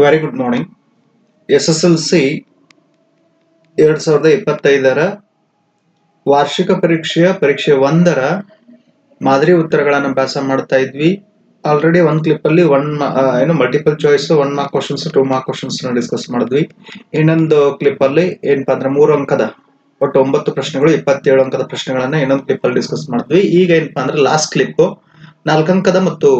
Very good morning S S L C ಎರಡ್ ಸಾವಿರದ ಇಪ್ಪತ್ತೈದರ ವಾರ್ಷಿಕ ಪರೀಕ್ಷೆಯ ಪರೀಕ್ಷೆ ಒಂದರ ಮಾದರಿ ಉತ್ತರಗಳನ್ನು ಅಭ್ಯಾಸ ಮಾಡ್ತಾ ಇದ್ವಿ. ಆಲ್ರೆಡಿ ಒಂದ್ ಕ್ಲಿಪ್ ಅಲ್ಲಿ ಒನ್ ಏನು multiple choice one mark questions two mark ಕ್ವಶನ್ಸ್ನ discuss ಮಾಡಿದ್ವಿ. ಇನ್ನೊಂದು ಕ್ಲಿಪ್ ಅಲ್ಲಿ ಏನಪ್ಪಾ ಅಂದ್ರೆ ಮೂರು ಅಂಕದ, ಒಟ್ಟು ಒಂಬತ್ತು ಪ್ರಶ್ನೆಗಳು, ಇಪ್ಪತ್ತೇಳು ಅಂಕದ ಪ್ರಶ್ನೆಗಳನ್ನ ಇನ್ನೊಂದು ಕ್ಲಿಪ್ ಅಲ್ಲಿ ಡಿಸ್ಕಸ್ ಮಾಡಿದ್ವಿ. ಈಗ ಏನಪ್ಪ ಅಂದ್ರೆ ಲಾಸ್ಟ್ ಕ್ಲಿಪ್ ನಾಲ್ಕು ಅಂಕದ ಮತ್ತು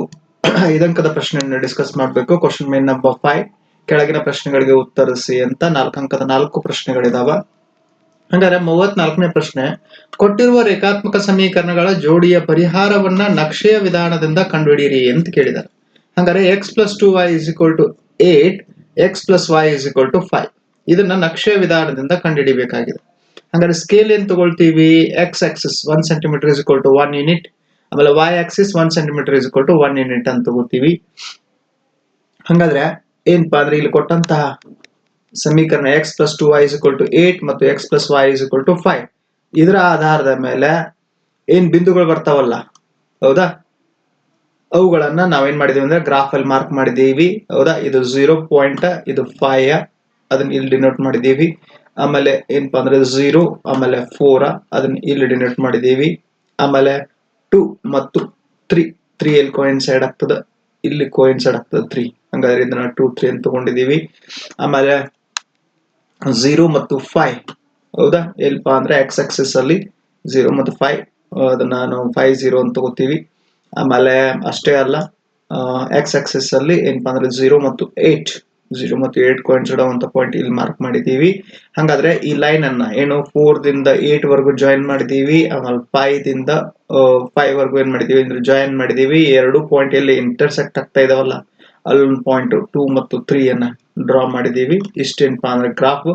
ಐದು ಪ್ರಶ್ನೆಯನ್ನು ಡಿಸ್ಕಸ್ ಮಾಡಬೇಕು. ಕ್ವಶನ್ ಮೇನ್ ನಂಬರ್ ಫೈವ್ ಕೆಳಗಿನ ಪ್ರಶ್ನೆಗಳಿಗೆ ಉತ್ತರಿಸಿ ಅಂತ ನಾಲ್ಕು ಅಂಕದ ನಾಲ್ಕು ಪ್ರಶ್ನೆಗಳಿದಾವ. ಹಂಗಾರೆ ಮೂವತ್ನಾಲ್ಕನೇ ಪ್ರಶ್ನೆ, ಕೊಟ್ಟಿರುವ ರೇಖಾತ್ಮಕ ಸಮೀಕರಣಗಳ ಜೋಡಿಯ ಪರಿಹಾರವನ್ನ ನಕ್ಷೆಯ ವಿಧಾನದಿಂದ ಕಂಡುಹಿಡಿಯಿರಿ ಅಂತ ಕೇಳಿದ್ದಾರೆ ಹಂಗಾರೆ x plus two y is equal to eight x plus y is equal to five ಇದನ್ನ ನಕ್ಷೆಯ ವಿಧಾನದಿಂದ ಕಂಡುಹಿಡಿಬೇಕಾಗಿದೆ. ಹಂಗಾರೆ ಸ್ಕೇಲ್ ಏನ್ ತಗೊಳ್ತೀವಿ? X axis one centimetre is equal to one unit ಆಮೇಲೆ y axis one centimetre is ಕೊಟ್ಟು ಒನ್ ಯೂನಿಟ್ ಅಂತ ತಗೋತೀವಿ. ಹಂಗಾದ್ರೆ ಏನಪ್ಪಾ ಅಂದ್ರೆ ಇಲ್ಲಿ ಕೊಟ್ಟಂತಹ ಸಮೀಕರಣ x plus two y is equal to eight ಮತ್ತು x plus y is equal to five ಇದರ ಆಧಾರದ ಮೇಲೆ ಏನ್ ಬಿಂದುಗಳು ಬರ್ತಾವಲ್ಲ, ಹೌದಾ? ಅವುಗಳನ್ನ ನಾವೇನ್ ಮಾಡಿದೀವಿ ಅಂದ್ರೆ ಗ್ರಾಫ್ ಅಲ್ಲಿ ಮಾರ್ಕ್ ಮಾಡಿದೀವಿ, ಹೌದಾ? ಇದು ಝೀರೋ ಪಾಯಿಂಟ್ ಇದು ಫೈವ್ ಅದನ್ನ ಇಲ್ಲಿ ಡಿನೋಟ್ ಮಾಡಿದೀವಿ. ಆಮೇಲೆ ಏನಪ್ಪಾ ಅಂದ್ರೆ ಝೀರೋ ಆಮೇಲೆ ಫೋರ್ ಅದನ್ನ ಇಲ್ಲಿ ಡಿನೋಟ್ ಮಾಡಿದೀವಿ. ಆಮೇಲೆ ಟೂ ಮತ್ತು ತ್ರೀ ತ್ರೀ ಎಲ್ಲಿ ಕೋಯಿನ್ಸೈಡ್ ಆಗ್ತದ. ಇಲ್ಲಿ ಕೋಯಿನ್ಸೈಡ್ ಆಗ್ತದೆ ತ್ರೀ ಹಂಗಾದ್ರೆ ಇದನ್ನ ಟೂ ತ್ರೀ ಅಂತ ತಗೊಂಡಿದೀವಿ ಆಮೇಲೆ ಝೀರೋ ಮತ್ತು ಫೈವ್ ಹೌದಾ? ಎಲ್ಪ ಅಂದ್ರೆ ಎಕ್ಸ್ ಆಕ್ಸಿಸ್ ಅಲ್ಲಿ ಝೀರೋ ಮತ್ತು ಫೈವ್ ಅದನ್ನ ನಾವು ಫೈವ್ ಝೀರೋ ಅಂತ ತಗೋತೀವಿ. ಆಮೇಲೆ ಅಷ್ಟೇ ಅಲ್ಲ ಎಕ್ಸ್ ಆಕ್ಸಿಸ್ ಅಲ್ಲಿ ಏನಪ್ಪಾ ಅಂದ್ರೆ ಝೀರೋ ಮತ್ತು ಏಟ್ ಝೀರೋ ಮತ್ತು ಏಟ್ ಕೋಯಿನ್ಸೈಡ್ ಅಂತ ಪಾಯಿಂಟ್ ಇಲ್ಲಿ ಮಾರ್ಕ್ ಮಾಡಿದೀವಿ ಹಾಗಾದ್ರೆ ಈ ಲೈನ್ ಅನ್ನ ಏನು ಫೋರ್ ದಿಂದ ಏಟ್ ವರ್ಗು ಜಾಯಿನ್ ಮಾಡಿದೀವಿ ಆಮೇಲೆ ಫೈವ್ ದಿಂದ ಫೈವ್ ವರ್ಗು ಏನ್ ಮಾಡಿದೀವಿ ಅಂದ್ರೆ ಜಾಯಿನ್ ಮಾಡಿದೀವಿ ಎರಡು ಪಾಯಿಂಟ್ ಎಲ್ಲಿ ಇಂಟರ್ಸೆಕ್ಟ್ ಆಗ್ತಾ ಇದಾವಲ್ಲ, ಅಲ್ಲೊಂದು ಪಾಯಿಂಟ್ ಟೂ ಮತ್ತು ತ್ರೀ ಅನ್ನ ಡ್ರಾ ಮಾಡಿದೀವಿ ಇಷ್ಟೇನಪ್ಪ ಅಂದ್ರೆ graph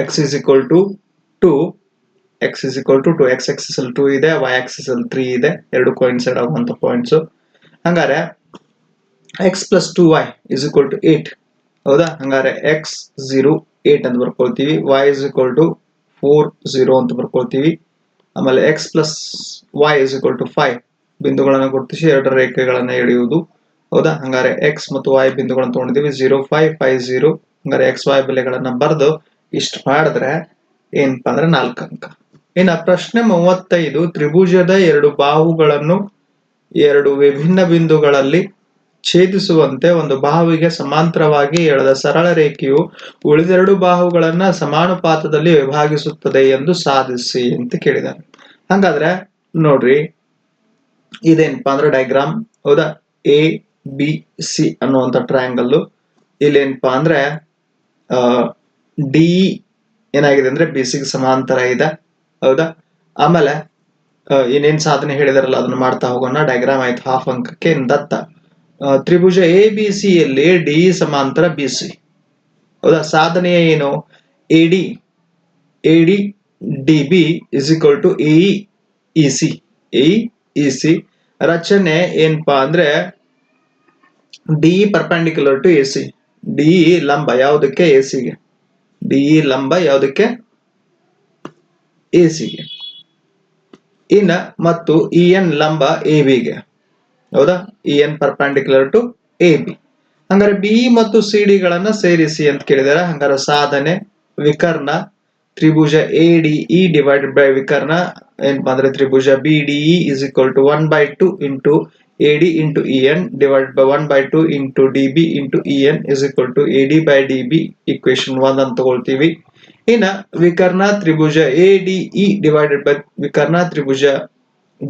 x is equal to two x is equal to two x x ಅಲ್ಲಿ ಟೂ ಇದೆ ವೈ ಆಕ್ಸಿಸ್ ಅಲ್ಲಿ ತ್ರೀ ಇದೆ, ಎರಡು ಕೋಯಿನ್ಸೈಡ್ ಆಗುವಂತ ಪಾಯಿಂಟ್ಸ್ ಹಂಗಾರೆ x plus two y is equal to eight ಹೌದಾ? ಹಂಗಾರೆ ಎಕ್ಸ್ ಝೀರೋ ಏಟ್ ಅಂತ ಬರ್ಕೊಳ್ತೀವಿ y is equal to four zero ಅಂತ ಬರ್ಕೊಳ್ತೀವಿ. ಆಮೇಲೆ x plus y is equal to five ಬಿಂದುಗಳನ್ನು ಗುರುತಿಸಿ ಎರಡು ರೇಖೆಗಳನ್ನ ಎಳೆಯುವುದು. ಹೌದಾ? ಹಂಗಾರೆ ಎಕ್ಸ್ ಮತ್ತು ವೈ ಬಿಂದುಗಳನ್ನು ತೊಗೊಂಡಿದ್ದೀವಿ ಜೀರೋ ಫೈವ್ ಫೈವ್ ಜೀರೋ ಹಂಗಾರೆ ಎಕ್ಸ್ ವೈ ಬೆಲೆಗಳನ್ನ ಬರೆದು ಇಷ್ಟು ಮಾಡಿದ್ರೆ ಏನಪ್ಪಾ ಅಂದ್ರೆ ನಾಲ್ಕು ಅಂಕ. ಇನ್ನ ಪ್ರಶ್ನೆ ಮೂವತ್ತೈದು, ತ್ರಿಭುಜದ ಎರಡು ಬಾಹುಗಳನ್ನು ಎರಡು ವಿಭಿನ್ನ ಬಿಂದುಗಳಲ್ಲಿ ಛೇದಿಸುವಂತೆ ಒಂದು ಬಾಹುವಿಗೆ ಸಮಾಂತರವಾಗಿ ಎಳೆದ ಸರಳ ರೇಖೆಯು ಉಳಿದೆರಡು ಬಾಹುಗಳನ್ನ ಸಮಾನುಪಾತದಲ್ಲಿ ವಿಭಾಗಿಸುತ್ತದೆ ಎಂದು ಸಾಧಿಸಿ ಅಂತ ಕೇಳಿದಾರೆ ಹಂಗಾದ್ರೆ ನೋಡ್ರಿ, ಇದೇನಪ್ಪಾ ಅಂದ್ರೆ ಡಯಾಗ್ರಾಮ್ ಹೌದಾ? ಎ ಬಿ ಸಿ ಅನ್ನುವಂತ ಟ್ರಯಾಂಗಲ್ ಇಲ್ಲೇನಪ್ಪಾ ಅಂದ್ರೆ ಡಿ ಏನಾಗಿದೆ ಅಂದ್ರೆ ಬಿ ಸಿಗೆ ಸಮಾಂತರ ಇದೆ. ಹೌದಾ? ಆಮೇಲೆ ಏನೇನ್ ಸಾಧನೆ ಹೇಳಿದಾರಲ್ಲ, ಅದನ್ನ ಮಾಡ್ತಾ ಹೋಗೋಣ. ಡಯಾಗ್ರಾಮ್ ಆಯ್ತು ಹಾಫ್ ಅಂಕಕ್ಕೆ ದತ್ತ. ತ್ರಿಭುಜ ಎ ಬಿ ಸಿ ಯಲ್ಲಿ ಡಿ ಸಮಾಂತರ ಬಿ ಸಿ ಹೌದಾ? ಸಾಧನೆ ಏನು? A D A D D B is equal to A E C A E C ರಚನೆ ಏನಪ್ಪಾ ಅಂದ್ರೆ D perpendicular to A C D ಲಂಬ, ಯಾವುದಕ್ಕೆ? ಎ ಸಿಗೆ ಡಿ ಲಂಬ, ಯಾವುದಕ್ಕೆ? ಎ ಸಿಗೆ ಇನ್ನ, ಮತ್ತು ಇ ಎನ್ ಲಂಬ ಎ ಬಿಗೆ ಹೌದಾ? E N perpendicular to A B ಹಂಗಾರೆ ಬಿ ಮತ್ತು ಸಿ ಡಿ ಗಳನ್ನ ಸೇರಿಸಿ ಅಂತ ಕೇಳಿದಾರೆ. ಹಂಗಾರೆ ಸಾಧನೆ, ವಿಕರ್ಣ, ತ್ರಿಭುಜ A D E divided by ವಿಕರ್ಣ ಏನಪ್ಪಾ ಅಂದ್ರೆ ತ್ರಿಭುಜ B D is equal to one by two into A D into E N divide by one by two into D B into E N is equal to A D by D B equation one ಅಂತ ತಗೊಳ್ತೀವಿ. ಇನ್ನ ವಿಕರ್ಣ, ತ್ರಿಭುಜ A D E divided by ವಿಕರ್ಣ, ತ್ರಿಭುಜ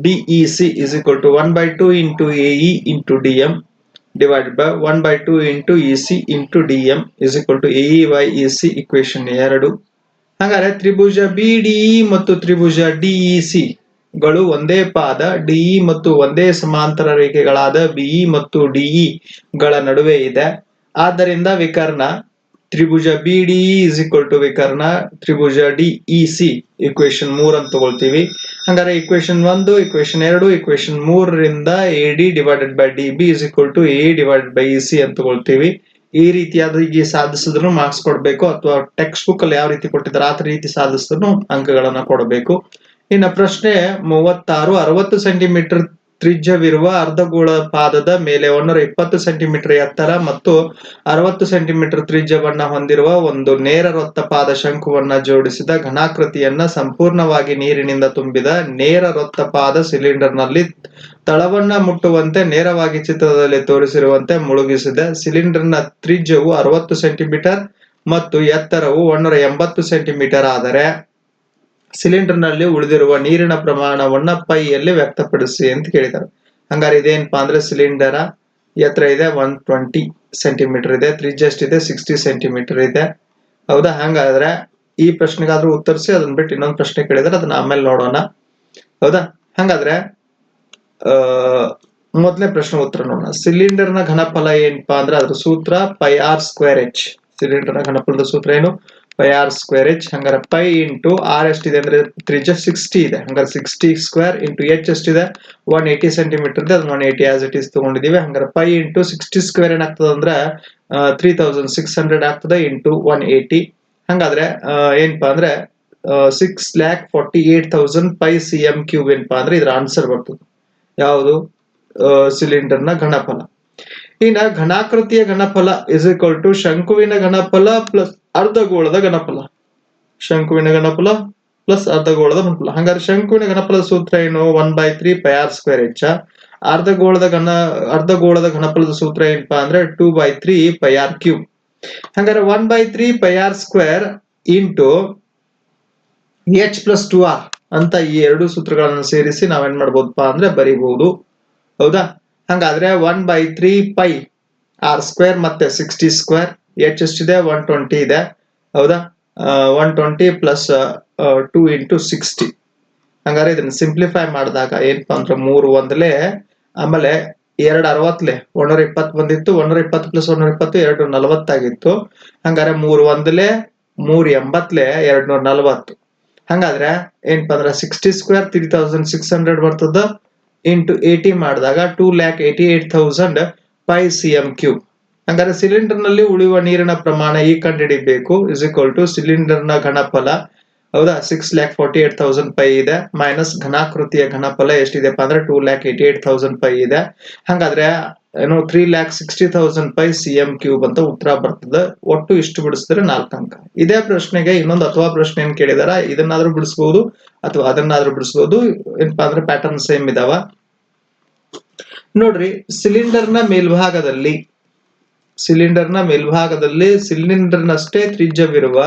DEC is equal to one by two into A into DM D M divided by one by two into E C into D M by EC C equation ಎರಡು. ಹಾಗಾದ್ರೆ ತ್ರಿಭುಜ B DE ಮತ್ತು ತ್ರಿಭುಜ ಡಿಇಸಿ ಗಳು ಒಂದೇ ಪಾದ DE ಮತ್ತು ಒಂದೇ ಸಮಾಂತರ ರೇಖೆಗಳಾದ BE ಮತ್ತು ಡಿಇ ಗಳ ನಡುವೆ ಇದೆ. ಆದ್ದರಿಂದ ವಿಕರ್ಣ ತ್ರಿಭುಜ B DE is equal to ವಿಕರ್ಣ ತ್ರಿಭುಜ ಡಿಇಸಿ ಇಕ್ವೇಶನ್ ಮೂರ್ ಅಂತ ತಗೊಳ್ತೀವಿ. ಹಂಗಾರೆ ಇಕ್ವೇಶನ್ ಒಂದು ಇಕ್ವೇಶನ್ ಎರಡು ಇಕ್ವೇಶನ್ ಮೂರರಿಂದ A D divided by D B is equal to A divided by E C ಅಂತ ತಗೊಳ್ತೀವಿ. ಈ ರೀತಿಯಾದ ಈಗ ಸಾಧಿಸಿದ್ರು ಮಾರ್ಕ್ಸ್ ಕೊಡಬೇಕು, ಅಥವಾ ಟೆಕ್ಸ್ಟ್ ಬುಕ್ ಅಲ್ಲಿ ಯಾವ ರೀತಿ ಕೊಟ್ಟಿದ್ರು ಆ ರೀತಿ ಸಾಧಿಸಿದ್ರು ಅಂಕಗಳನ್ನ ಕೊಡಬೇಕು. ಇನ್ನು ಪ್ರಶ್ನೆ ಮೂವತ್ತಾರು, ಅರವತ್ತು ಸೆಂಟಿಮೀಟರ್ ತ್ರಿಜ್ಯವಿರುವ ಅರ್ಧಗೋಳ ಪಾದದ ಮೇಲೆ ಒಂದೂರ ಇಪ್ಪತ್ತು ಸೆಂಟಿಮೀಟರ್ ಎತ್ತರ ಮತ್ತು ಅರವತ್ತು ಸೆಂಟಿಮೀಟರ್ ತ್ರಿಜ್ಯವನ್ನ ಹೊಂದಿರುವ ಒಂದು ನೇರ ವೃತ್ತಪಾದ ಶಂಕುವನ್ನ ಜೋಡಿಸಿದ ಘನಾಕೃತಿಯನ್ನ ಸಂಪೂರ್ಣವಾಗಿ ನೀರಿನಿಂದ ತುಂಬಿದ ನೇರ ವೃತ್ತಪಾದ ಸಿಲಿಂಡರ್ನಲ್ಲಿ ತಳವನ್ನ ಮುಟ್ಟುವಂತೆ, ನೇರವಾಗಿ ಚಿತ್ರದಲ್ಲಿ ತೋರಿಸಿರುವಂತೆ ಮುಳುಗಿಸಿದ ಸಿಲಿಂಡರ್ನ ತ್ರಿಜ್ಯವು ಅರವತ್ತು ಸೆಂಟಿಮೀಟರ್ ಮತ್ತು ಎತ್ತರವು ಒಂದೂರ ಎಂಬತ್ತು ಸೆಂಟಿಮೀಟರ್ ಆದರೆ ಸಿಲಿಂಡರ್ನಲ್ಲಿ ಉಳಿದಿರುವ ನೀರಿನ ಪ್ರಮಾಣವನ್ನ ಪೈಯಲ್ಲಿ ವ್ಯಕ್ತಪಡಿಸಿ ಅಂತ ಕೇಳಿದ್ದಾರೆ. ಹಂಗಾರೆ ಇದೇನಪ್ಪಾ ಅಂದ್ರೆ ಸಿಲಿಂಡರ್ ಎತ್ತರ ಇದೆ ಒನ್ ಟ್ವೆಂಟಿ ಸೆಂಟಿಮೀಟರ್ ಇದೆ ತ್ರಿಜ್ಯ ಇದೆ, ಸಿಕ್ಸ್ಟಿ ಸೆಂಟಿಮೀಟರ್ ಇದೆ. ಹೌದಾ? ಹಂಗಾದ್ರೆ ಈ ಪ್ರಶ್ನೆಗಾದ್ರೂ ಉತ್ತರಿಸಿ, ಅದನ್ನ ಬಿಟ್ಟು ಇನ್ನೊಂದು ಪ್ರಶ್ನೆ ಕೇಳಿದ್ರೆ ಅದನ್ನ ಆಮೇಲೆ ನೋಡೋಣ. ಹೌದಾ? ಹಂಗಾದ್ರೆ ಮೊದಲನೇ ಪ್ರಶ್ನೆ ಉತ್ತರ ನೋಡೋಣ. ಸಿಲಿಂಡರ್ನ ಘನಫಲ ಏನಪ್ಪಾ ಅಂದ್ರೆ ಅದ್ರ ಸೂತ್ರ ಪೈ ಆರ್ ಸ್ಕ್ವೇರ್ ಎಚ್ ಸಿಲಿಂಡರ್ನ ಘನಫಲದ ಸೂತ್ರ ಏನು? ಪೈ ಆರ್ ಸ್ಕ್ವೇರ್ ಎಚ್ ಹಂಗಾರೆ ಪೈ ಇಂಟು ಆರ್ ಎಷ್ಟಿದೆ ಅಂದ್ರೆ ತ್ರಿಜ ಸಿಕ್ಸ್ಟಿ ಇದೆ. ಹಂಗಾರೆ ಸಿಕ್ಸ್ಟಿ ಸ್ಕ್ವೇರ್ ಇಂಟು ಎಚ್ ಎಷ್ಟಿದೆ? ಒನ್ ಏಯ್ಟಿ ಸೆಂಟಿಮೀಟರ್ ಇದೆ. ಅದನ್ನ one eighty as it is ತಗೊಂಡಿದೀವಿ ಹಂಗಾರೆ ಪೈ ಇಂಟು ಸಿಕ್ಸ್ಟಿ ಸ್ಕ್ವೇರ್ ಏನಾಗ್ತದೆ ಅಂದ್ರೆ ತ್ರೀ ತೌಸಂಡ್ ಸಿಕ್ಸ್ ಹಂಡ್ರೆಡ್ ಆಗ್ತದೆ ಇಂಟು ಒನ್ ಏಯ್ಟಿ ಹಂಗಾದ್ರೆ ಏನಪ್ಪಾ ಅಂದ್ರೆ six lakh forty eight thousand pi C M cube ಏನಪ್ಪಾ ಅಂದ್ರೆ ಇದರ ಆನ್ಸರ್ ಬರ್ತದೆ. ಯಾವುದು? ಸಿಲಿಂಡರ್ನ ಘನಫಲ. ಇನ್ನ ಘನಾಕೃತಿಯ ಘನಫಲ ಇಸ್ ಈಕ್ವಲ್ ಟು ಶಂಕುವಿನ ಘನಫಲ ಪ್ಲಸ್ ಅರ್ಧಗೋಳದ ಘನಫಲ. ಶಂಕುವಿನ ಘನಫಲ ಪ್ಲಸ್ ಅರ್ಧಗೋಳದ ಘನಫಲ. ಹಂಗಾದ್ರೆ ಶಂಕುವಿನ ಘನಫಲದ ಸೂತ್ರ ಏನು? One by three pi R square H ಅರ್ಧಗೋಳದ ಘನ, ಅರ್ಧಗೋಳದ ಘನಫಲದ ಸೂತ್ರ ಏನಪ್ಪಾ ಅಂದ್ರೆ two by three pi R cube ಹಂಗಾರೆ one by three pi R square into H plus two R ಅಂತ ಈ ಎರಡು ಸೂತ್ರಗಳನ್ನು ಸೇರಿಸಿ ನಾವೇನ್ ಮಾಡ್ಬೋದಪ್ಪ ಅಂದ್ರೆ ಬರೀಬಹುದು. ಹೌದಾ? ಹಂಗಾದ್ರೆ one by three pi R square ಮತ್ತೆ ಸಿಕ್ಸ್ಟಿ ಸ್ಕ್ವೇರ್ ಎಚ್ ಎಷ್ಟಿದೆ? ಒನ್ ಟ್ವೆಂಟಿ ಇದೆ. ಹೌದಾ? One twenty plus two into sixty ಹಂಗಾರೆ ಇದನ್ನ ಸಿಂಪ್ಲಿಫೈ ಮಾಡಿದಾಗ ಏನಪ್ಪ ಅಂದ್ರೆ ಮೂರು ಒಂದಲೇ, ಆಮೇಲೆ ಎರಡು ಅರವತ್ಲೆ ಒಂದೂರ ಇಪ್ಪತ್ತು ಬಂದಿತ್ತು. ಒಂದೂರ ಇಪ್ಪತ್ತು ಪ್ಲಸ್ ಒಂದೂರ ಇಪ್ಪತ್ತು, ಎರಡು ನಲವತ್ತಾಗಿತ್ತು ಹಂಗಾರೆ ಮೂರು ಒಂದ್ಲೆ, ಮೂರ್ ಎಂಬತ್ಲೆ ಎರಡ್ನೂರ ನಲವತ್ತು. ಹಂಗಾದ್ರೆ ಏನಪ್ಪ ಅಂದ್ರೆ sixty square three thousand six hundred ಬರ್ತದ. ಇಂಟು ಏಟಿ ಮಾಡಿದಾಗ two lakh eighty eight thousand pi C M cube ಹಂಗಾದ್ರೆ ಸಿಲಿಂಡರ್ನಲ್ಲಿ ಉಳಿಯುವ ನೀರಿನ ಪ್ರಮಾಣ ಈ ಕಂಡುಹಿಡಿಬೇಕು. ಇಸ್ ಈಕ್ವಲ್ ಟು ಸಿಲಿಂಡರ್ನ ಘನಫಲ. ಹೌದಾ? Six lakh forty eight thousand pi ಇದೆ. ಮೈನಸ್ ಘನಾಕೃತಿಯ ಘನಫಲ ಎಷ್ಟಿದೆ ಅಂದ್ರೆ two lakh eighty eight thousand pi ಇದೆ. ಹಂಗಾದ್ರೆ ಏನು three lakh sixty thousand pi C M cube ಅಂತ ಉತ್ತರ ಬರ್ತದೆ. ಒಟ್ಟು ಇಷ್ಟು ಬಿಡಿಸಿದ್ರೆ ನಾಲ್ಕು ಅಂಕ. ಇದೇ ಪ್ರಶ್ನೆಗೆ ಇನ್ನೊಂದು ಅಥವಾ ಪ್ರಶ್ನೆ ಏನ್ ಕೇಳಿದಾರ? ಇದನ್ನಾದ್ರೂ ಬಿಡಿಸಬಹುದು ಅಥವಾ ಅದನ್ನಾದ್ರೂ ಬಿಡಿಸಬಹುದು ಏನಪ್ಪಾ ಅಂದ್ರೆ ಪ್ಯಾಟರ್ನ್ ಸೇಮ್ ಇದಾವ. ನೋಡ್ರಿ ಸಿಲಿಂಡರ್ನ ಮೇಲ್ಭಾಗದಲ್ಲಿ ಸಿಲಿಂಡರ್ನ ಮೇಲ್ಭಾಗದಲ್ಲಿ ಸಿಲಿಂಡರ್ನಷ್ಟೇ ತ್ರಿಜ್ಯವಿರುವ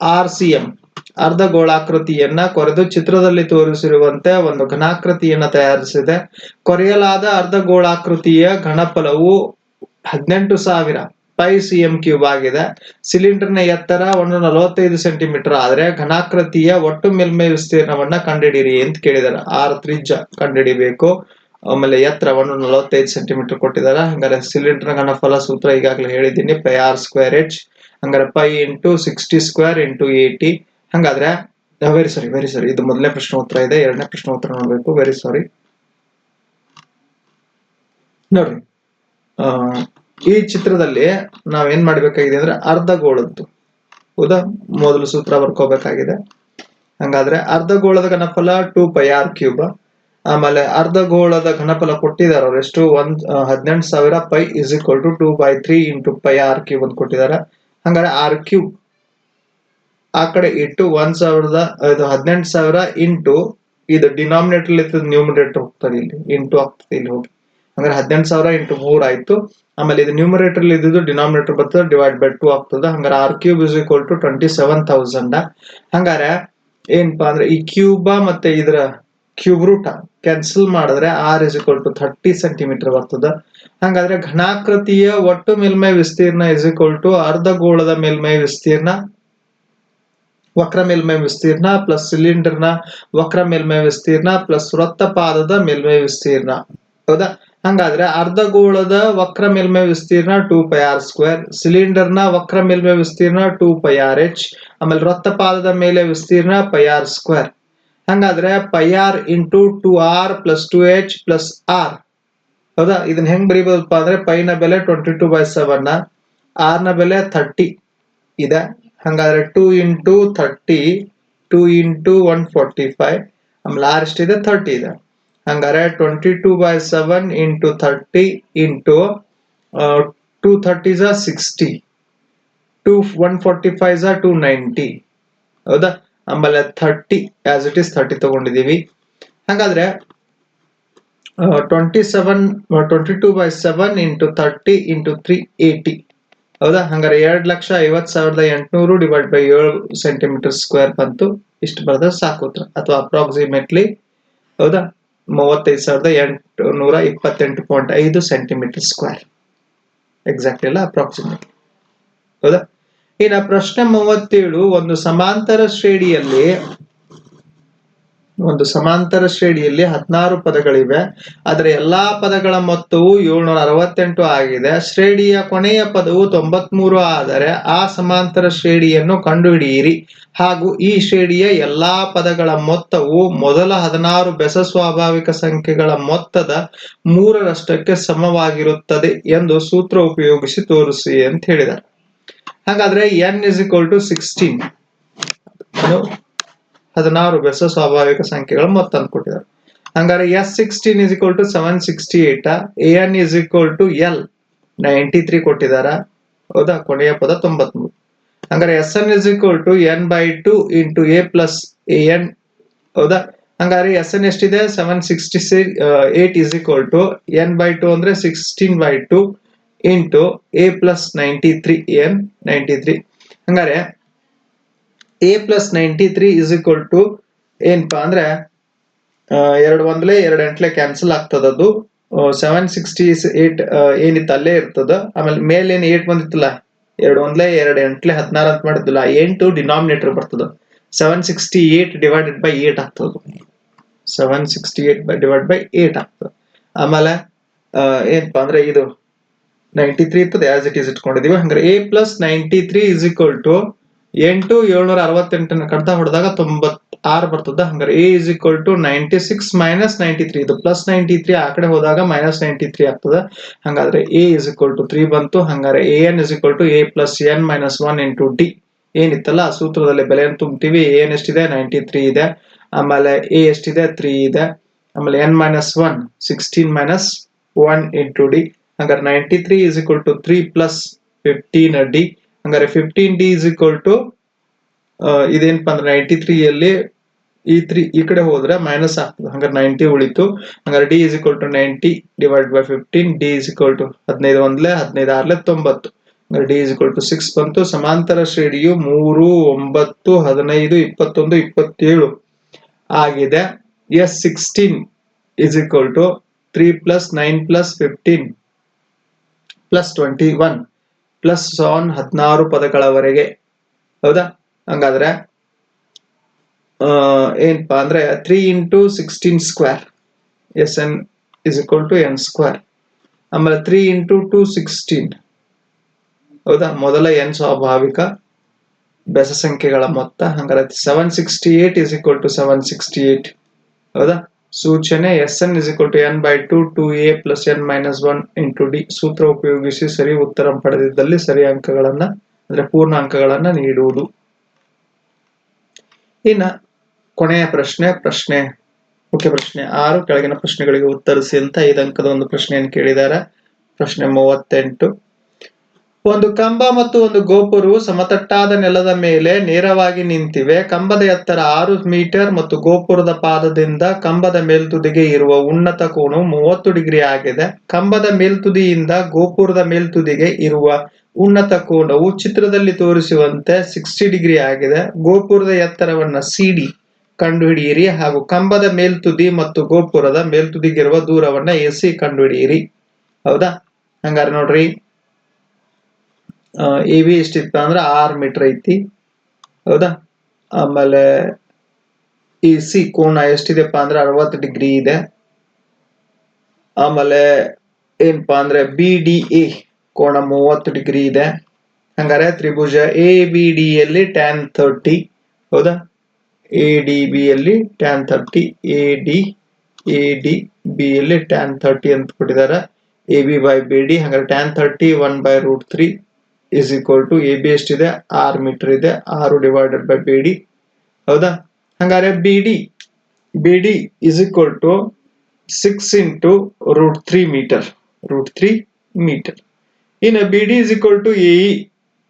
ಆರ್ ಸಿ ಎಂ ಅರ್ಧಗೋಳಾಕೃತಿಯನ್ನ ಕೊರೆದು ಚಿತ್ರದಲ್ಲಿ ತೋರಿಸಿರುವಂತೆ ಒಂದು ಘನಾಕೃತಿಯನ್ನ ತಯಾರಿಸಿದೆ. ಕೊರೆಯಲಾದ ಅರ್ಧ ಗೋಳಾಕೃತಿಯ ಘನಫಲವು ಹದಿನೆಂಟು ಸಾವಿರ ಪೈ ಸಿ ಎಂ ಕ್ಯೂಬ್ ಆಗಿದೆ. ಸಿಲಿಂಡರ್ನ ಎತ್ತರ ಒಂದು ನಲವತ್ತೈದು ಸೆಂಟಿಮೀಟರ್ ಆದರೆ ಘನಾಕೃತಿಯ ಒಟ್ಟು ಮೇಲ್ಮೈ ವಿಸ್ತೀರ್ಣವನ್ನ ಕಂಡುಹಿಡಿಯಿರಿ ಅಂತ ಕೇಳಿದಾರೆ. ಆರು ತ್ರಿಜ್ಯ ಕಂಡುಹಿಡಿಬೇಕು. ಆಮೇಲೆ ಎತ್ತರ ಒಂದು ನಲವತ್ತೈದು ಸೆಂಟಿಮೀಟರ್ ಕೊಟ್ಟಿದ್ದಾರೆ. ಹಂಗಾರೆ ಸಿಲಿಂಡರ್ ಘನಫಲ ಸೂತ್ರ ಈಗಾಗಲೇ ಹೇಳಿದ್ದೀನಿ. Pi R square H. ಹಂಗಾರೆ pi into sixty square into eighty ಹಂಗಾದ್ರೆ ವೆರಿ ಸಾರಿ ವೆರಿ ಸಾರಿ ಇದು ಮೊದಲನೇ ಪ್ರಶ್ನೆ ಉತ್ತರ ಇದೆ, ಎರಡನೇ ಪ್ರಶ್ನೆ ಉತ್ತರ ನೋಡ್ಬೇಕು. ವೆರಿ ಸಾರಿ ನೋಡ್ರಿ. ಈ ಚಿತ್ರದಲ್ಲಿ ನಾವ್ ಏನ್ ಮಾಡ್ಬೇಕಾಗಿದೆ ಅಂದ್ರೆ ಅರ್ಧಗೋಳದ್ದು. ಹೌದಾ? ಮೊದಲು ಸೂತ್ರ ಬರ್ಕೋಬೇಕಾಗಿದೆ. ಹಂಗಾದ್ರೆ ಅರ್ಧಗೋಳದ ಘನಫಲ ಟೂ ಪೈ ಆರ್ ಕ್ಯೂಬ್ ಆಮೇಲೆ ಅರ್ಧಗೋಳದ ಘನಫಲ ಕೊಟ್ಟಿದ್ದಾರೆ ಅವ್ರು. ಎಷ್ಟು? ಒಂದ್ ಹದಿನೆಂಟು ಸಾವಿರ pi is equal to two by three into pi R cube ಅಂತ ಕೊಟ್ಟಿದ್ದಾರೆ. ಹಂಗಾದ್ರೆ ಆರ್ ಕ್ಯೂಬ್ ಆ ಕಡೆ ಇಟ್ಟು ಒಂದ್ ಸಾವಿರದ, ಇದು ಹದಿನೆಂಟು ಸಾವಿರ ಇಂಟು ಇದು ಡಿನಾಮಿನೇಟರ್ ಇರ್ತದೆ ನ್ಯೂಮಿನೇಟರ್ ಹೋಗ್ತದೆ ಇಲ್ಲಿ, ಇಂಟು ಆಗ್ತದೆ ಇಲ್ಲಿ ಹೋಗಿ. ಅಂದ್ರೆ ಹದಿನೆಂಟು ಸಾವಿರ ಇಂಟು ಮೂರ್ ಆಯ್ತು. ಆಮೇಲೆ ಇದು ನ್ಯೂಮರೇಟರ್ ಇದ್ದಿದ್ದು ಡಿನಾಮಿನೇಟರ್ ಬರ್ತದೆ ಡಿವೈಡ್ ಬೈ ಟೂ ಆಗ್ತದೆ. ಹಂಗಾರೆ R cube is equal to twenty seven thousand ಹಂಗಾರೆ ಏನಪ್ಪಾ ಅಂದ್ರೆ ಈ ಕ್ಯೂಬ ಮತ್ತೆ ಇದರ ಕ್ಯೂಬ್ ರೂಟ ಕ್ಯಾನ್ಸಲ್ ಮಾಡಿದ್ರೆ R is equal to thirty centimeter ಬರ್ತದ. ಹಂಗಾದ್ರೆ ಘನಾಕೃತಿಯ ಒಟ್ಟು ಮೇಲ್ಮೈ ವಿಸ್ತೀರ್ಣ ಇಸ್ ಈಕ್ವಲ್ ಟು ಅರ್ಧಗೋಳದ ಮೇಲ್ಮೈ ವಿಸ್ತೀರ್ಣ ವಕ್ರ ಮೇಲ್ಮೈ ವಿಸ್ತೀರ್ಣ ಪ್ಲಸ್ ಸಿಲಿಂಡರ್ನ ವಕ್ರ ಮೇಲ್ಮೈ ವಿಸ್ತೀರ್ಣ ಪ್ಲಸ್ ವೃತ್ತಪಾದದ ಮೇಲ್ಮೈ ವಿಸ್ತೀರ್ಣ. ಹೌದಾ? ಹಂಗಾದ್ರೆ ಅರ್ಧಗೋಳದ ವಕ್ರ ಮೇಲ್ಮೈ ವಿಸ್ತೀರ್ಣ ಟೂ ಪೈ ಆರ್ ಸ್ಕ್ವೇರ್, ಸಿಲಿಂಡರ್ನ ವಕ್ರ ಮೇಲ್ಮೈ ವಿಸ್ತೀರ್ಣ ಟೂ ಪೈ ಆರ್ ಎಚ್, ಆಮೇಲೆ ವೃತ್ತಪಾದದ ಮೇಲೆ ವಿಸ್ತೀರ್ಣ ಪೈ ಆರ್ ಸ್ಕ್ವೇರ್. ಹಂಗಾದ್ರೆ pi R into two R plus two H plus R. ಹೌದಾ? ಇದನ್ನ ಹೆಂಗ್ ಬರೀಬಹುದಪ್ಪ ಅಂದ್ರೆ ಪೈನ ಬೆಲೆ ಟ್ವೆಂಟಿ ಟೂ ಬೈ ಸೆವೆನ್ ಆರ್ನ ಬೆಲೆ ಥರ್ಟಿ ಇದೆ. ಹಂಗಾದ್ರೆ two into thirty two into one forty five ಆಮೇಲೆ ಆರ್ ಎಷ್ಟಿದೆ ಥರ್ಟಿ ಇದೆ ಹಂಗಾರೆ twenty two by seven into thirty into two thirty is sixty two one forty five is two ninety ಹೌದಾ? ಆಮೇಲೆ thirty as it is thirty ತಗೊಂಡಿದ್ದೀವಿ. ಹಾಗಾದ್ರೆ twenty seven twenty two by seven into thirty into three eighty ಹೌದಾ? ಹಂಗಾರೆ ಎರಡ್ ಲಕ್ಷ ಐವತ್ ಸಾವಿರದ ಎಂಟುನೂರು ಡಿವೈಡ್ ಬೈ ಏಳು ಸೆಂಟಿಮೀಟರ್ ಸ್ಕ್ವೇರ್ ಬಂತು. ಇಷ್ಟು ಬರೆದ್ರೆ ಸಾಕು ಉತ್ತರ. ಅಥವಾ ಅಪ್ರಾಕ್ಸಿಮೇಟ್ಲಿ ಹೌದಾ? ಮೂವತ್ತೈದು ಸಾವಿರದ ಎಂಟು ನೂರ ಇಪ್ಪತ್ತೆಂಟು ಪಾಯಿಂಟ್ ಐದು ಸೆಂಟಿಮೀಟರ್ ಸ್ಕ್ವೇರ್ ಎಕ್ಸಾಕ್ಟ್ ಇಲ್ಲ ಅಪ್ರಾಕ್ಸಿಮೇಟ್ಲಿ ಹೌದಾ? ಇನ್ನು ಪ್ರಶ್ನೆ ಮೂವತ್ತೇಳು, ಒಂದು ಸಮಾಂತರ ಶ್ರೇಣಿಯಲ್ಲಿ ಒಂದು ಸಮಾಂತರ ಶ್ರೇಣಿಯಲ್ಲಿ ಹದಿನಾರು ಪದಗಳಿವೆ. ಆದರೆ ಎಲ್ಲಾ ಪದಗಳ ಮೊತ್ತವು ಏಳ್ನೂರ ಅರವತ್ತೆಂಟು ಆಗಿದೆ. ಶ್ರೇಣಿಯ ಕೊನೆಯ ಪದವು ತೊಂಬತ್ಮೂರು ಆದರೆ ಆ ಸಮಾಂತರ ಶ್ರೇಣಿಯನ್ನು ಕಂಡುಹಿಡಿಯಿರಿ. ಹಾಗೂ ಈ ಶ್ರೇಣಿಯ ಎಲ್ಲಾ ಪದಗಳ ಮೊತ್ತವು ಮೊದಲ ಹದಿನಾರು ಬೆಸ ಸ್ವಾಭಾವಿಕ ಸಂಖ್ಯೆಗಳ ಮೊತ್ತದ ಮೂರರಷ್ಟಕ್ಕೆ ಸಮವಾಗಿರುತ್ತದೆ ಎಂದು ಸೂತ್ರ ಉಪಯೋಗಿಸಿ ತೋರಿಸಿ ಅಂತ ಹೇಳಿದ ಹಾಗಾದ್ರೆ N is equal to sixteen ಹದಿನಾರು ಬೆಸ ಸ್ವಾಭಾವಿಕ ಸಂಖ್ಯೆಗಳ ಮೊತ್ತ ಕೊಟ್ಟಿದ್ದಾರೆ. ಹಂಗಾರೆ S sixteen is equal to seven sixty eight N is equal to L ninety three ಕೊಟ್ಟಿದಾರ ಹೌದಾ? ಕೊನೆಯ ಪದ ತೊಂಬತ್ಮೂರು. ಹಂಗಾರೆ S N is equal to N by two into A plus A N ಹೌದಾ? ಹಂಗಾರೆ ಎಸ್ ಎನ್ ಎಷ್ಟಿದೆ? Seven sixty six eight is equal to N by two ಅಂದ್ರೆ sixteen by two into A plus ninety three N ninety three ಹಂಗಾರೆ A plus ninety three is equal to ಏನಪ್ಪ ಅಂದ್ರೆ ಎರಡು ಒಂದ್ಲೆ ಎರಡು ಎಂಟ್ಲೆ ಕ್ಯಾನ್ಸಲ್ ಆಗ್ತದದು ಸೆವೆನ್ ಸಿಕ್ಸ್ಟಿ ಏಟ್ ಏನಿತ್ತು, ಅಲ್ಲೇ ಇರ್ತದ. ಆಮೇಲೆ ಮೇಲೆ ಏನ್ ಏಟ್ ಬಂದಿತ್ತಲ್ಲ, ಎರಡು ಒಂದ್ಲೆ ಎರಡು ಎಂಟ್ಲೆ ಹದಿನಾರು ಅಂತ ಮಾಡಿದ್ದಿಲ್ಲ, ಎಂಟು ಡಿನಾಮಿನೇಟರ್ ಬರ್ತದ. Seven sixty eight divided by eight ಆಗ್ತದ. Seven sixty eight by divide by eight ಆಗ್ತದೆ. ಆಮೇಲೆ ಏನಪ್ಪಾ ಅಂದ್ರೆ ಇದು ನೈಂಟಿ ತ್ರೀ ಇರ್ತದೆ ಆಸ್ ಇಟ್ ಈಸ್ ಇಟ್ಕೊಂಡಿದೀವಿ. ಹಂಗಾರೆ A plus ninety three is equal to ಎಂಟು ಏಳ್ನೂರ ಅರವತ್ತೆಂಟನ ಕಡ್ತ ಹೊಡೆದಾಗ ತೊಂಬತ್ ಆರು ಬರ್ತದ. ಹಂಗಾರೆ A is equal to ninety six minus ninety three ಇದು ಪ್ಲಸ್ ನೈಂಟಿ ತ್ರೀ ಆ ಕಡೆ ಹೋದಾಗ ಮೈನಸ್ ನೈಂಟಿ ತ್ರೀ ಆಗ್ತದ. ಹಂಗಾದ್ರೆ A is equal to three ಬಂತು. ಹಂಗಾರೆ A N is equal to A plus N minus one into D ಏನಿತ್ತಲ್ಲ? ಆ ಸೂತ್ರದಲ್ಲಿ ಬೆಲೆಯನ್ನು ತುಂಬ್ತೀವಿ. ಎ ಎನ್ ಎಷ್ಟಿದೆ? ನೈಂಟಿ ತ್ರೀ ಇದೆ. ಆಮೇಲೆ ಎ ಎಷ್ಟಿದೆ? ತ್ರೀ ಇದೆ. ಆಮೇಲೆ N minus one sixteen minus one into D ಹಂಗಾರೆ ninety three is equal to three plus fifteen D ಹಂಗಾರೆ fifteen D is equal to ಇದೇನಪ್ಪ ಅಂದ್ರೆ ನೈಂಟಿ ತ್ರೀ ಅಲ್ಲಿ ಈ ತ್ರೀ ಈ ಕಡೆ ಹೋದ್ರೆ ಮೈನಸ್ ಆಗ್ತದೆ. ಹಂಗಾರೆ ನೈಂಟಿ ಉಳಿತು. ಹಂಗಾರೆ D is equal to ninety divide by fifteen D is equal to ಹದಿನೈದು ಒಂದ್ಲೆ, ಹದಿನೈದು ಆರ್ಲೆ ತೊಂಬತ್ತು. ಹಂಗಾರೆ D is equal to six ಬಂತು. ಸಮಾಂತರ ಶ್ರೇಣಿಯು ಮೂರು, ಒಂಬತ್ತು, ಹದಿನೈದು, ಇಪ್ಪತ್ತೊಂದು, ಇಪ್ಪತ್ತೇಳು ಆಗಿದೆ. S sixteen is equal to three plus nine plus fifteen plus twenty one plus on ಹದಿನಾರು ಪದಗಳವರೆಗೆ. ಹೌದಾ? ಹಂಗಾದ್ರೆ ಏನಪ್ಪಾ ಅಂದ್ರೆ three into sixteen square S N is equal to N square ಆಮೇಲೆ ತ್ರೀ ಇಂಟು ಟು ಸಿಕ್ಸ್ಟೀನ್ ಹೌದಾ? ಮೊದಲ ಎನ್ ಸ್ವಾಭಾವಿಕ ಬೆಸ ಸಂಖ್ಯೆಗಳ ಮೊತ್ತ. ಹಂಗಾರೆ seven sixty eight is equal to seven sixty eight ಹೌದಾ? ಸೂಚನೆ S N is equal to N by two two A plus N minus one into D ಸೂತ್ರ ಉಪಯೋಗಿಸಿ ಸರಿ ಉತ್ತರ ಪಡೆದಿದ್ದಲ್ಲಿ ಸರಿ ಅಂಕಗಳನ್ನ, ಅಂದ್ರೆ ಪೂರ್ಣ ಅಂಕಗಳನ್ನ ನೀಡುವುದು. ಇನ್ನ ಕೊನೆಯ ಪ್ರಶ್ನೆ ಪ್ರಶ್ನೆ, ಮುಖ್ಯ ಪ್ರಶ್ನೆ. ಆರು ಕೆಳಗಿನ ಪ್ರಶ್ನೆಗಳಿಗೆ ಉತ್ತರಿಸಿ ಅಂತ ಐದು ಅಂಕದ ಒಂದು ಪ್ರಶ್ನೆಯನ್ನು ಕೇಳಿದ್ದಾರೆ. ಪ್ರಶ್ನೆ ಮೂವತ್ತೆಂಟು. ಒಂದು ಕಂಬ ಮತ್ತು ಒಂದು ಗೋಪುರವು ಸಮತಟ್ಟಾದ ನೆಲದ ಮೇಲೆ ನೇರವಾಗಿ ನಿಂತಿವೆ. ಕಂಬದ ಎತ್ತರ ಆರು ಮೀಟರ್ ಮತ್ತು ಗೋಪುರದ ಪಾದದಿಂದ ಕಂಬದ ಮೇಲ್ತುದಿಗೆ ಇರುವ ಉನ್ನತ ಕೋಣವು ಮೂವತ್ತು ಡಿಗ್ರಿ ಆಗಿದೆ. ಕಂಬದ ಮೇಲ್ತುದಿಯಿಂದ ಗೋಪುರದ ಮೇಲ್ತುದಿಗೆ ಇರುವ ಉನ್ನತ ಕೋಣವು ಚಿತ್ರದಲ್ಲಿ ತೋರಿಸುವಂತೆ ಸಿಕ್ಸ್ಟಿ ಡಿಗ್ರಿ ಆಗಿದೆ. ಗೋಪುರದ ಎತ್ತರವನ್ನ ಸಿಡಿ ಕಂಡುಹಿಡಿಯಿರಿ ಹಾಗೂ ಕಂಬದ ಮೇಲ್ತುದಿ ಮತ್ತು ಗೋಪುರದ ಮೇಲ್ತುದಿಗಿರುವ ದೂರವನ್ನ ಎಸಿ ಕಂಡುಹಿಡಿಯಿರಿ. ಹೌದಾ? ಹಂಗಾರೆ ನೋಡ್ರಿ. ಎ ಬಿ ಎಷ್ಟಿತ್ತು ಅಂದ್ರೆ ಆರ್ ಮೀಟರ್ ಐತಿ. ಹೌದಾ? ಆಮೇಲೆ ಈ ಸಿ ಕೋಣ ಎಷ್ಟಿದೆಪ್ಪ ಅಂದ್ರೆ ಅರವತ್ತು ಡಿಗ್ರಿ ಇದೆ. ಆಮೇಲೆ ಏನಪ್ಪಾ ಅಂದ್ರೆ ಬಿ ಡಿ ಎ ಕೋಣ ಮೂವತ್ತು ಡಿಗ್ರಿ ಇದೆ. ಹಂಗಾರೆ ತ್ರಿಭುಜ ಎ ಬಿ ಡಿ ಯಲ್ಲಿ ಟ್ಯಾನ್ ಥರ್ಟಿ ಹೌದಾ? ಎ ಡಿ ಬಿ ಯಲ್ಲಿ tan thirty A D A D B ಯಲ್ಲಿ ಟ್ಯಾನ್ ಥರ್ಟಿ ಅಂತ ಕೊಟ್ಟಿದ್ದಾರೆ A B by B D ಹಂಗಾರೆ tan thirty one by root three is equal to A B ಎಷ್ಟಿದೆ ಆರು metre ಇದೆ ಆರು ಡಿವೈಡೆಡ್ ಬೈ ಬಿ ಡಿ ಹೌದಾ? ಹಂಗಾರೆ B D B D is equal to six into root three meter root three meter ಇನ್ನು B D is equal to A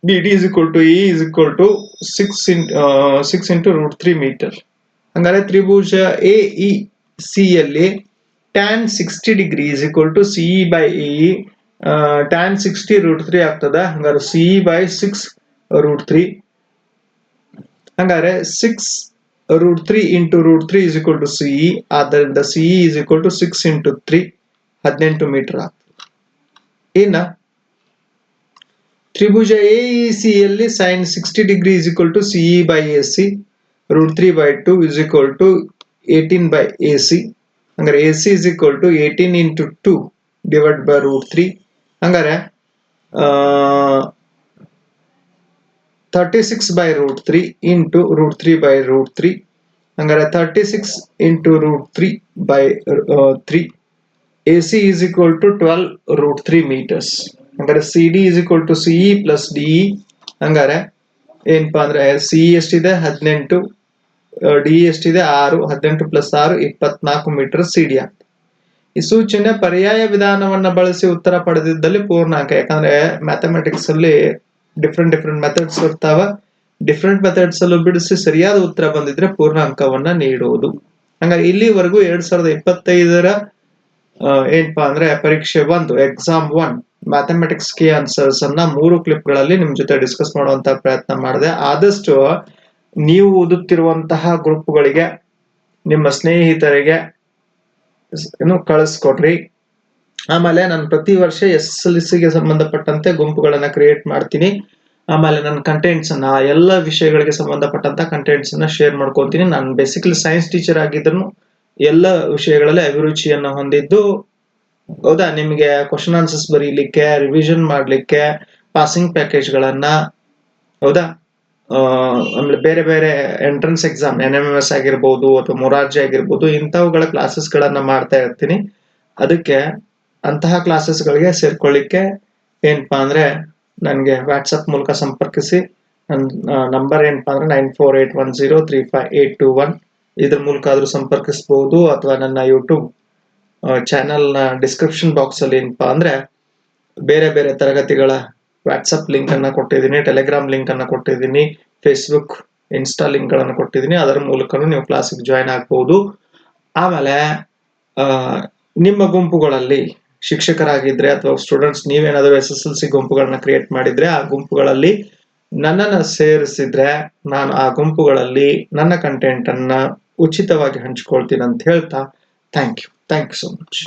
B D is equal to A is equal to six in six into root three meter ಹಂಗಾರೆ ತ್ರಿಭುಜ A E C ಯಲ್ಲಿ tan sixty degree is equal to C by A tan sixty root three ಆಗ್ತದ. ಹಂಗಾರೆ C by six root three ಹಂಗಾರೆ six root three into root three is equal to CE ಆದ್ದರಿಂದ CE is equal to six into three ಹದಿನೆಂಟು metre ಆಗ್ತದೆ ಇನ್ನ ತ್ರಿಭುಜ A C ಯಲ್ಲಿ sine sixty degree is equal to CE by A C root three by two is equal to eighteen by A C ಹಂಗಾರೆ A C is equal to eighteen into two divide by root three ಹಂಗಾರೆ thirty six by root three into root three by root three ಹಂಗಾರೆ thirty six into root three by three A C is equal to twelve root three meters ಹಂಗಾರೆ C D is equal to CE plus D E ಹಂಗಾರೆ, ಏನಪ್ಪಾ ಅಂದ್ರೆ CE ಎಷ್ಟಿದೆ? ಹದಿನೆಂಟು D ಎಷ್ಟಿದೆ? ಆರು. ಹದಿನೆಂಟು ಪ್ಲಸ್ ಆರು, ಇಪ್ಪತ್ನಾಲ್ಕು ಮೀಟರ್ ಸಿ ಡಿ ಆಗ್ತದೆ. ಈ ಸೂಚನೆ ಪರ್ಯಾಯ ವಿಧಾನವನ್ನ ಬಳಸಿ ಉತ್ತರ ಪಡೆದಿದ್ದಲ್ಲಿ ಪೂರ್ಣಾಂಕ. ಯಾಕಂದ್ರೆ ಮ್ಯಾಥಮೆಟಿಕ್ಸ್ ಅಲ್ಲಿ ಡಿಫ್ರೆಂಟ್ ಡಿಫ್ರೆಂಟ್ ಮೆಥಡ್ಸ್ ಇರ್ತಾವ. ಡಿಫ್ರೆಂಟ್ ಮೆಥಡ್ಸ್ ಅಲ್ಲೂ ಬಿಡಿಸಿ ಸರಿಯಾದ ಉತ್ತರ ಬಂದಿದ್ರೆ ಪೂರ್ಣಾಂಕವನ್ನ ನೀಡುವುದು. ಹಂಗಾಗಿ ಇಲ್ಲಿವರೆಗೂ ಎರಡ್ ಸಾವಿರದ ಇಪ್ಪತ್ತೈದರ ಏನಪ್ಪಾ ಅಂದ್ರೆ ಪರೀಕ್ಷೆ ಒಂದು ಎಕ್ಸಾಮ್ ಒನ್ ಮ್ಯಾಥಮೆಟಿಕ್ಸ್ ಕಿ ಆನ್ಸರ್ಸ್ ಅನ್ನ ಮೂರು ಕ್ಲಿಪ್ಗಳಲ್ಲಿ ನಿಮ್ ಜೊತೆ ಡಿಸ್ಕಸ್ ಮಾಡುವಂತ ಪ್ರಯತ್ನ ಮಾಡಿದೆ. ಆದಷ್ಟು ನೀವು ಓದುತ್ತಿರುವಂತಹ ಗ್ರೂಪ್ಗಳಿಗೆ ನಿಮ್ಮ ಸ್ನೇಹಿತರಿಗೆ ಏನು ಕಳಿಸ್ಕೊಡ್ರಿ. ಆಮೇಲೆ ನಾನು ಪ್ರತಿ ವರ್ಷ ಎಸ್ ಎಲ್ಗೆ ಸಂಬಂಧಪಟ್ಟಂತೆ ಗುಂಪುಗಳನ್ನ ಕ್ರಿಯೇಟ್ ಮಾಡ್ತೀನಿ. ಆಮೇಲೆ ನನ್ನ ಕಂಟೆಂಟ್ಸ್ ಅನ್ನ, ಎಲ್ಲ ವಿಷಯಗಳಿಗೆ ಸಂಬಂಧಪಟ್ಟಂತ ಕಂಟೆಂಟ್ಸ್ ಅನ್ನ ಶೇರ್ ಮಾಡ್ಕೊತೀನಿ. ನಾನು ಬೇಸಿಕಲಿ ಸೈನ್ಸ್ ಟೀಚರ್ ಆಗಿದ್ರು ಎಲ್ಲ ವಿಷಯಗಳಲ್ಲಿ ಅಭಿರುಚಿಯನ್ನ ಹೊಂದಿದ್ದು, ಹೌದಾ? ನಿಮಗೆ ಕ್ವಶನ್ ಆನ್ಸರ್ಸ್ ಬರೀಲಿಕ್ಕೆ ರಿವಿಷನ್ ಮಾಡ್ಲಿಕ್ಕೆ ಪಾಸಿಂಗ್ ಪ್ಯಾಕೇಜ್ಗಳನ್ನ ಹೌದಾ? ಆಮೇಲೆ ಬೇರೆ ಬೇರೆ entrance exam N M S ಆಗಿರ್ಬೋದು ಅಥವಾ ಮೊರಾರ್ಜಿ ಆಗಿರ್ಬೋದು ಇಂಥವುಗಳ ಕ್ಲಾಸಸ್ ಗಳನ್ನ ಮಾಡ್ತಾ ಇರ್ತೀನಿ. ಅದಕ್ಕೆ ಅಂತಹ ಕ್ಲಾಸಸ್ಗಳಿಗೆ ಸೇರ್ಕೊಳ್ಳಿಕ್ಕೆ ಏನಪ್ಪಾ ಅಂದ್ರೆ ನನಗೆ ವಾಟ್ಸಪ್ ಮೂಲಕ ಸಂಪರ್ಕಿಸಿ. ನನ್ನ ನಂಬರ್ ಏನಪ್ಪಾ ಅಂದ್ರೆ nine four eight one zero three five eight two one ಇದ್ರ ಮೂಲಕ ಆದ್ರೂ ಸಂಪರ್ಕಿಸಬಹುದು ಅಥವಾ ನನ್ನ ಯೂಟ್ಯೂಬ್ ಚಾನಲ್ನ ಡಿಸ್ಕ್ರಿಪ್ಷನ್ ಬಾಕ್ಸ್ ಅಲ್ಲಿ ಏನಪ್ಪಾ ಅಂದ್ರೆ ಬೇರೆ ಬೇರೆ ತರಗತಿಗಳ ವಾಟ್ಸಪ್ ಲಿಂಕ್ ಅನ್ನ ಕೊಟ್ಟಿದ್ದೀನಿ ಟೆಲಿಗ್ರಾಮ್ ಲಿಂಕ್ ಅನ್ನ ಕೊಟ್ಟಿದ್ದೀನಿ ಫೇಸ್ಬುಕ್ ಇನ್ಸ್ಟಾ ಲಿಂಕ್ಗಳನ್ನು ಕೊಟ್ಟಿದ್ದೀನಿ. ಅದರ ಮೂಲಕನೂ ನೀವು ಕ್ಲಾಸಿಗೆ ಜಾಯ್ನ್ ಆಗ್ಬೋದು. ಆಮೇಲೆ ನಿಮ್ಮ ಗುಂಪುಗಳಲ್ಲಿ ಶಿಕ್ಷಕರಾಗಿದ್ರೆ ಅಥವಾ ಸ್ಟೂಡೆಂಟ್ಸ್ ನೀವೇನಾದರೂ ಎಸ್ ಎಸ್ ಎಲ್ ಸಿ ಗುಂಪುಗಳನ್ನ ಕ್ರಿಯೇಟ್ ಮಾಡಿದ್ರೆ ಆ ಗುಂಪುಗಳಲ್ಲಿ ನನ್ನನ್ನು ಸೇರಿಸಿದ್ರೆ ನಾನು ಆ ಗುಂಪುಗಳಲ್ಲಿ ನನ್ನ ಕಂಟೆಂಟ್ ಅನ್ನ ಉಚಿತವಾಗಿ ಹಂಚ್ಕೊಳ್ತೀನಿ ಅಂತ ಹೇಳ್ತಾ thank you thank you so much